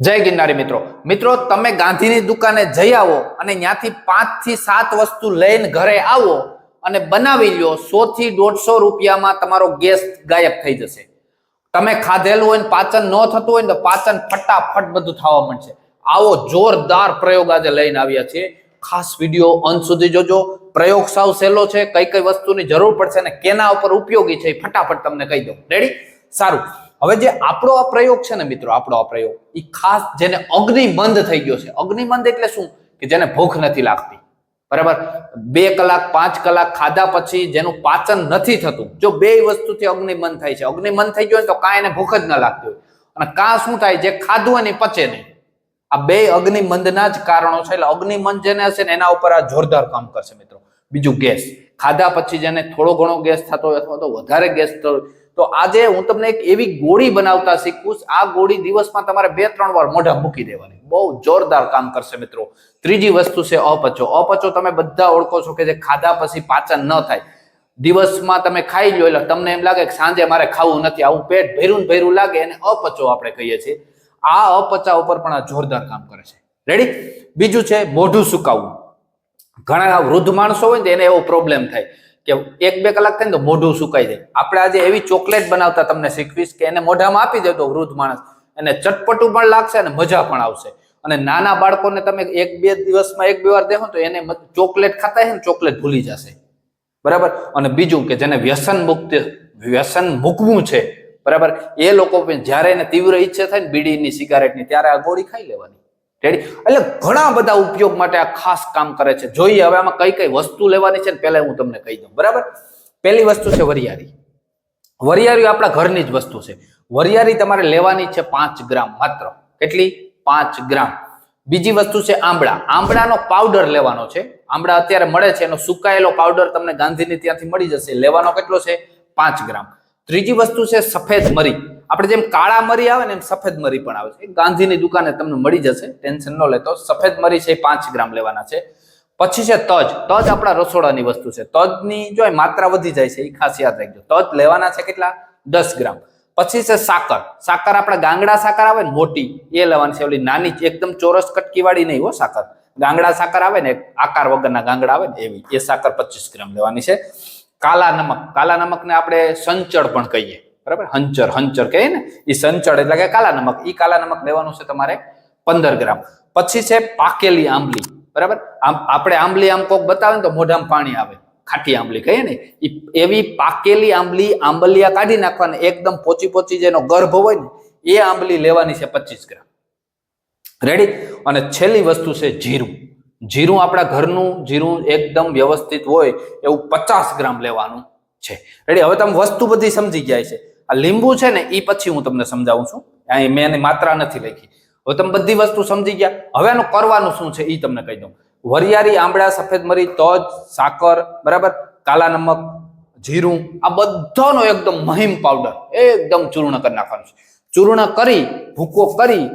જય ગિરનારી મિત્રો. મિત્રો, તમે ગાંધીની દુકાને જઈ આવો અને ત્યાંથી પાંચથી સાત વસ્તુ લઈને ઘરે આવો અને બનાવી લ્યો. સો થી દોઢસો રૂપિયામાં તમારો ગેસ ગાયબ થઈ જશે. તમે ખાધેલું હોય ને પાચન ન થતું હોય ને તો પાચન ફટાફટ બધું થવા માંડશે. આવો જોરદાર પ્રયોગ આજે લઈને આવ્યા છીએ. ખાસ વીડિયો અંત સુધી જોજો. પ્રયોગ સાવ સહેલો છે. કઈ કઈ વસ્તુની જરૂર પડશે અને કેના ઉપર ઉપયોગી છે ફટાફટ તમને કહી દઉં. રેડી સારું. હવે જે આપણો આ પ્રયોગ છે ને મિત્રો, આપણો આ પ્રયોગ, એ ખાસ જેને અગ્નિબંધ થઈ ગયો છે. અગ્નિબંધ એટલે શું? કે જેને ભૂખ નથી લાગતી. બરાબર? બે કલાક, પાંચ કલાક ખાધા પછી જેનું પાચન નથી થતું. જો બે વસ્તુથી અગ્નિબંધ થાય છે. અગ્નિબંધ થઈ ગયો હોય તો કાંઈ એને ભૂખ જ ન લાગતી હોય. અને કાં શું થાય? જે ખાધું ને પચે નહીં. આ બે અગ્નિબંધના જ કારણો છે. એટલે અગ્નિબંધ જેને હશે ને, એના ઉપર આ જોરદાર કામ કરશે મિત્રો. બીજું ગેસ. ખાધા પછી જેને થોડો ઘણો ગેસ થતો હોય અથવા તો વધારે ગેસ થતો હોય તો આજે હું તમને એક એવી ગોળી બનાવતા શીખું આ ગોળી દિવસમાં તમારે બે ત્રણ વાર મોઢા મૂકી દેવાની. બહુ જોરદાર કામ કરશે મિત્રો. ત્રીજી વસ્તુ છે અપચો. અપચો તમે બધા ઓળખો છો કે જે ખાધા પછી પાચન ન થાય. દિવસમાં તમે ખાઈ લો એટલે તમને એમ લાગે કે સાંજે મારે ખાવું નથી. આવું પેટ ભેરું ભેરું લાગે એને અપચો આપણે કહીએ છીએ. આ અપચા ઉપર પણ આ જોરદાર કામ કરે છે. રેડી બીજું છે મોઢું સુકાવવું. ઘણા વૃદ્ધ માણસો હોય ને એને એવો પ્રોબ્લેમ થાય. કે એક બે કલાક થાય ને તો મોઢું સુકાઈ જાય. આપણે આજે એવી ચોકલેટ બનાવતા તમને શીખવીશ કે એને મોઢામાં આપી દેતો વૃદ્ધ માણસ. એને ચટપટું પણ લાગશે અને મજા પણ આવશે. અને નાના બાળકોને તમે એક બે દિવસમાં એક બે વાર દેખો તો એને ચોકલેટ ખાતા હે ને ચોકલેટ ભૂલી જશે. બરાબર? અને બીજું કે જેને વ્યસન મુક્ત વ્યસન મૂકવું છે, બરાબર? એ લોકો જ્યારે એને તીવ્ર ઈચ્છા થાય ને બીડીની, સિગારેટની, ત્યારે આ ગોળી ખાઈ લેવાની. રેડી એટલે ઘણા બધા ઉપયોગ માટે આ ખાસ કામ કરે છે. જોઈએ, હવે આમાં કઈ કઈ વસ્તુ લેવાની છે ને પહેલા હું તમને કહી દઉં. બરાબર? પહેલી વસ્તુ છે વરિયાળી. વરિયારી આપણા ઘરની જ વસ્તુ છે. વરિયાળી તમારે લેવાની છે પાંચ ગ્રામ માત્ર. કેટલી? પાંચ ગ્રામ. બીજી વસ્તુ છે આંબળા. આંબળાનો પાવડર લેવાનો છે. આંબળા અત્યારે મળે છે. એનો સુકાયેલો પાવડર તમને ગાંધીની ત્યાંથી મળી જશે. લેવાનો કેટલો છે? પાંચ ગ્રામ. ત્રીજી વસ્તુ છે સફેદ મરી. આપણે જેમ કાળા મરી આવે ને એમ સફેદ મરી પણ આવે છે. ગાંધીની દુકાને તમને મળી જશે, ટેન્શન ન લેતો સફેદ મરી છે એ પાંચ ગ્રામ લેવાના છે. પછી છે તજ. તજ આપણા રસોડાની વસ્તુ છે. તજની જો માત્રા વધી જાય છે એ ખાસ યાદ રાખજો. તજ લેવાના છે કેટલા? દસ ગ્રામ. પછી છે સાકર. સાકર આપણા ગાંગડા સાકર આવે ને, મોટી. એ લેવાની છે. ઓલી નાની એકદમ ચોરસ કટકી વાળી નહીં હો સાકર. ગાંગડા સાકર આવે ને આકાર વગરના ગાંગડા આવે ને, એવી. એ સાકર પચીસ ગ્રામ લેવાની છે. કાલા નમક. કાલા નમકને આપણે સંચળ પણ કહીએ. બરાબર? હંચર હંચર કહે ને એ સંચળ એટલે કે કાલા નમક એ કાલા નમક લેવાનું છે તમારે પંદર ગ્રામ. પછી છે પાકેલી આંબલી. બરાબર? આમ આપણે આંબલી આમ કોક બતાવે ને તો મોઢામાં પાણી આવે. ખાટી આંબલી કહીએ ને. એવી પાકેલી આંબલી આંબલિયા કાઢી નાખવાની, એકદમ પોચી પોચી જેનો ગર્ભ હોય ને, એ આંબલી લેવાની છે પચીસ ગ્રામ. રેડી અને છેલ્લી વસ્તુ છે જીરું. જીરું આપણા ઘરનું જીરું એકદમ વ્યવસ્થિત હોય એવું પચાસ ગ્રામ લેવાનું છે. રેડી હવે તમે વસ્તુ બધી સમજી ગયા છે આ લીંબુ છે ને એ પછી હું તમને સમજાવું છું. અહીં મેં એની માત્રા નથી લખી. હવે તમે બધી વસ્તુ સમજી ગયા. હવે એનું કરવાનું શું છે એ તમને કહી દઉં. વરિયાળી, આંબળા, સફેદ મરી, તજ, સાકર, બરાબર? કાલા નમક, જીરું, આ બધાનો એકદમ મહિમ પાવડર એકદમ ચૂર્ણ કરી નાખવાનું છે. ચૂર્ણ કરી, ભૂકો કરી,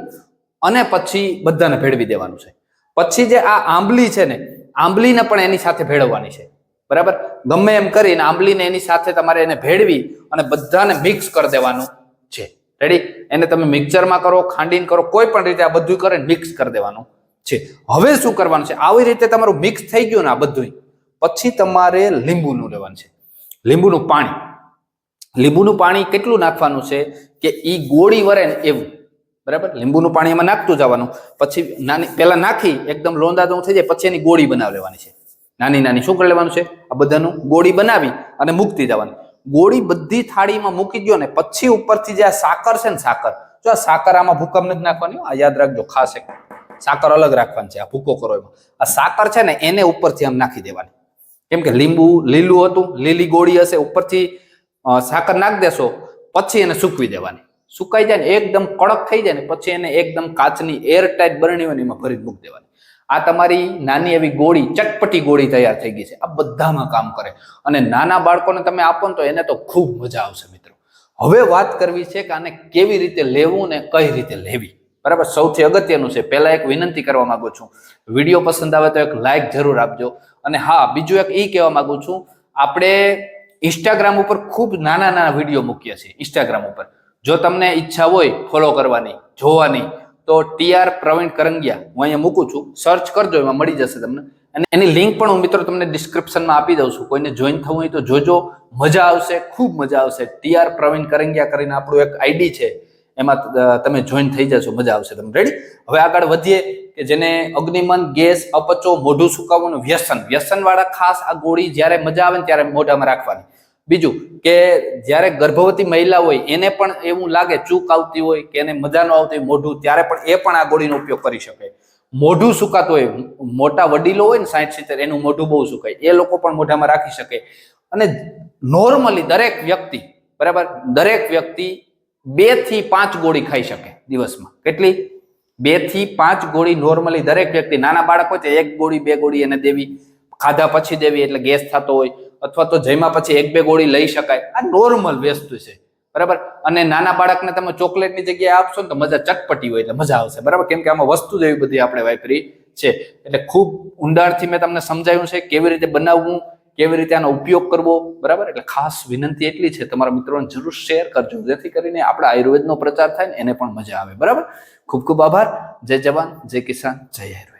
અને પછી બધાને ભેળવી દેવાનું છે. પછી જે આ આંબલી છે ને, આંબલીને પણ એની સાથે ભેળવવાની છે. બરાબર? ગમે એમ કરીને આંબલીને એની સાથે તમારે એને ભેળવી અને બધાને મિક્સ કરી દેવાનું છે. રેડી એને તમે મિક્સરમાં કરો, ખાંડીને કરો, કોઈ પણ રીતે આ બધું કરીને મિક્સ કરી દેવાનું છે. હવે શું કરવાનું છે? આવી રીતે તમારું મિક્સ થઈ ગયું ને આ બધું પછી તમારે લીંબુનું લેવાનું છે. લીંબુનું પાણી. લીંબુનું પાણી કેટલું નાખવાનું છે કે ઈ ગોળી વરે ને એવું. બરાબર? લીંબુનું પાણી એમાં નાખતું જવાનું. પછી નાની, પહેલાં નાખી, એકદમ લોંદાદું થઈ જાય, પછી એની ગોળી બનાવી લેવાની છે. નાની નાની શું કરી લેવાનું છે? આ બધાનું ગોળી બનાવી અને મૂકતી જવાનું. ગોળી બધી થાળીમાં મૂકી દો ને પછી ઉપરથી જે આ સાકર છે ને સાકર, જો આ સાકર આમાં ભૂકંપ નથી નાખવાની, આ યાદ રાખજો, ખાસ એક સાકર અલગ રાખવાની છે, આ ભૂકો કરો એમાં. આ સાકર છે ને એને ઉપરથી આમ નાખી દેવાની. કેમ કે લીંબુ લીલું હતું, લીલી ગોળી હશે, ઉપરથી સાકર નાખી દેશો, પછી એને સૂકવી દેવાની. સુકાઈ જાય ને, એકદમ કડક થઈ જાય ને, પછી એને એકદમ કાચની એર ટાઈટ બરણી હોય એમાં ભરી મૂકી દેવાની. આ તમારી નાની એવી ગોળી, ચટપટી ગોળી તૈયાર થઈ ગઈ છે. આ બધામાં કામ કરે. અને નાના બાળકોને તમે આપો ને તો એને તો ખૂબ મજા આવશે મિત્રો. હવે વાત કરવી છે કે આને કેવી રીતે લેવું ને કઈ રીતે લેવી. બરાબર? સૌથી અગત્યનું છે. પહેલા એક વિનંતી કરવા માંગુ છું. વીડિયો પસંદ આવે તો એક લાઈક જરૂર આપજો. અને હા, બીજું એક એ કહેવા માંગુ છું. આપણે ઇન્સ્ટાગ્રામ ઉપર ખૂબ નાના નાના વીડિયો મૂકીએ છીએ. ઇન્સ્ટાગ્રામ ઉપર. જો તમને ઈચ્છા હોય ફોલો કરવાની, જોવાની તો ટીઆર પ્રવીણ કરંગિયા, હું અહીંયા મૂકું છું. સર્ચ કરજો, એમાં મળી જશે તમને. અને એની લિંક પણ હું મિત્રો તમને ડિસ્ક્રિપ્શનમાં આપી દઉં છું. કોઈને જોઈન થવું હોય તો જોજો. મજા આવશે, ખૂબ મજા આવશે. ટીઆર પ્રવીણ કરંગિયા કરીને આપણું એક આઈડી છે. એમાં તમે જોઈન થઈ જશો, મજા આવશે તમે રેડી હવે આગળ વધીએ કે જેને અગ્નિમન, ગેસ, અપચો, મોઢું સુકાવવાનું વ્યસન. વ્યસન વાળા ખાસ આ ગોળી જ્યારે મજા આવે ને ત્યારે મોઢામાં રાખવાની. બીજું કે જ્યારે ગર્ભવતી મહિલા હોય, એને પણ એવું લાગે ચૂક આવતી હોય કે એને મજા ન આવતી હોય મોઢું, ત્યારે પણ એ પણ આ ગોળીનો ઉપયોગ કરી શકે મોઢું સુકાતું હોય, મોટા વડીલો હોય ને સાઠ સિત્તેર, એનું મોઢું બહુ સુકાય. એ લોકો પણ મોઢામાં રાખી શકે. અને નોર્મલી દરેક વ્યક્તિ, બરાબર? દરેક વ્યક્તિ બેથી પાંચ ગોળી ખાઈ શકે દિવસમાં. કેટલી? બેથી પાંચ ગોળી નોર્મલી દરેક વ્યક્તિ, નાના બાળક હોય તો એક ગોળી, બે ગોળી એને દેવી, ખાધા પછી દેવી, એટલે ગેસ થતો હોય અથવા તો જમ્યા પછી એક બે ગોળી લઈ શકાય. આ નોર્મલ વસ્તુ છે. બરાબર? અને નાના બાળકને તમે ચોકલેટની જગ્યાએ આપશો ને તો મજા ચટપટી હોય એટલે મજા આવશે. બરાબર? કેમ કે આમાં વસ્તુ જ એવી બધી આપણે વાપરી છે. એટલે ખૂબ ઊંડાણથી મેં તમને સમજાવ્યું છે કેવી રીતે બનાવવું, કેવી રીતે આનો ઉપયોગ કરવો. બરાબર? એટલે ખાસ વિનંતી એટલી છે. તમારા મિત્રોને જરૂર શેર કરજો. જેથી કરીને આપણા આયુર્વેદનો પ્રચાર થાય ને એને પણ મજા આવે. બરાબર? ખૂબ ખૂબ આભાર. જય જવાન, જય કિસાન, જય આયુર્વેદ.